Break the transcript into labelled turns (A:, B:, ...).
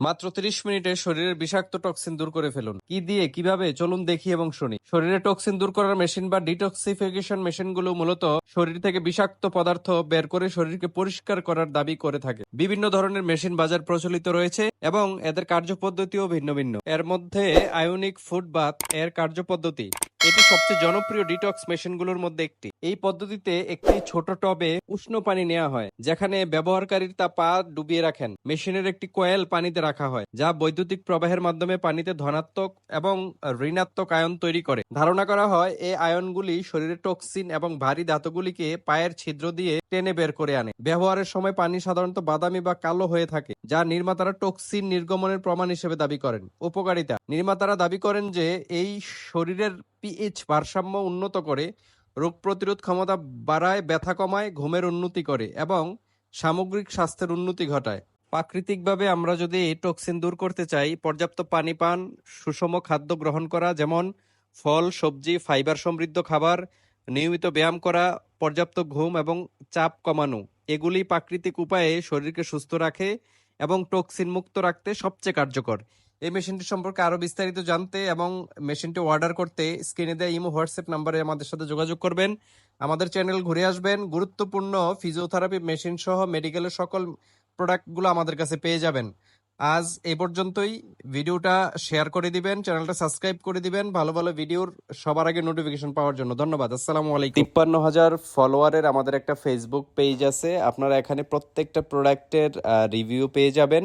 A: মাত্র 30 মিনিটে শরীরের বিষাক্ত টক্সিন দূর করে ফেলুন। কি দিয়ে, কীভাবে, চলুন দেখি এবং শুনি। শরীরে টক্সিন দূর করার মেশিন বা ডিটক্সিফিকেশন মেশিনগুলো মূলত শরীর থেকে বিষাক্ত পদার্থ বের করে শরীরকে পরিষ্কার করার দাবি করে থাকে। বিভিন্ন ধরনের মেশিন বাজার প্রচলিত রয়েছে এবং এদের কার্যপদ্ধতিও ভিন্ন ভিন্ন। এর মধ্যে আয়নিক ফুড বাথ এর কার্যপদ্ধতি। এটি সবচেয়ে জনপ্রিয় ডিটক্স মেশিনগুলোর মধ্যে একটি। এই পদ্ধতিতে একটি ছোট টবে উষ্ণ পানি নেওয়া হয়, যেখানে ব্যবহারকারীর তা পা ডুবিয়ে রাখেন। মেশিনের একটি কয়েল পানিতে রাখা হয়, যা বৈদ্যুতিক প্রবাহের মাধ্যমে পানিতে ধনাত্মক এবং ঋণাত্মক আয়ন তৈরি করে। ধারণা করা হয় এই আয়নগুলি শরীরের টক্সিন এবং ভারী ধাতুগুলিকে পায়ের ছিদ্র দিয়ে টেনে বের করে আনে। ব্যবহারের সময় পানি সাধারণত বাদামি বা কালো হয়ে থাকে, যা নির্মাতারা টক্সিন নির্গমনের প্রমাণ হিসেবে দাবি করেন। উপকারিতা, নির্মাতারা দাবি করেন যে, এই শরীরের পিএইচ ভারসাম্য উন্নত করে, রোগ প্রতিরোধ ক্ষমতা বাড়ায়, ব্যথা কমায়, ঘুমের উন্নতি করে এবং সামগ্রিক স্বাস্থ্যের উন্নতি ঘটায়। প্রাকৃতিকভাবে আমরা যদি এই টক্সিন দূর করতে চাই, পর্যাপ্ত পানি পান, সুষম খাদ্য গ্রহণ করা, যেমন ফল, সবজি ফাইবার সমৃদ্ধ খাবার, নিয়মিত ব্যায়াম করা, পর্যাপ্ত ঘুম এবং চাপ কমানো, এগুলি প্রাকৃতিক উপায়ে শরীরকে সুস্থ রাখে এবং টক্সিন মুক্ত রাখতে সবচেয়ে কার্যকর। এই মেশিনটি সম্পর্কে আরও বিস্তারিত জানতে এবং মেশিনটি অর্ডার করতে স্ক্রিনে দেওয়া ইমো, হোয়াটসঅ্যাপ নাম্বারে আমাদের সাথে যোগাযোগ করবেন। আমাদের চ্যানেল ঘুরে আসবেন। গুরুত্বপূর্ণ ফিজিওথেরাপি মেশিন সহ মেডিকেলের সকল প্রোডাক্টগুলো আমাদের কাছে পেয়ে যাবেন। আজ এই পর্যন্তই। ভিডিওটা শেয়ার করে দিবেন চ্যানেলটা সাবস্ক্রাইব করে দিবেন। ভালো ভালো ভিডিওর সবার আগে নোটিফিকেশন পাওয়ার জন্য ধন্যবাদ। আসসালামু আলাইকুম। তিপ্পান্ন হাজার ফলোয়ারের আমাদের একটা ফেসবুক পেজ আছে। আপনারা এখানে প্রত্যেকটা প্রোডাক্টের রিভিউ পেয়ে যাবেন।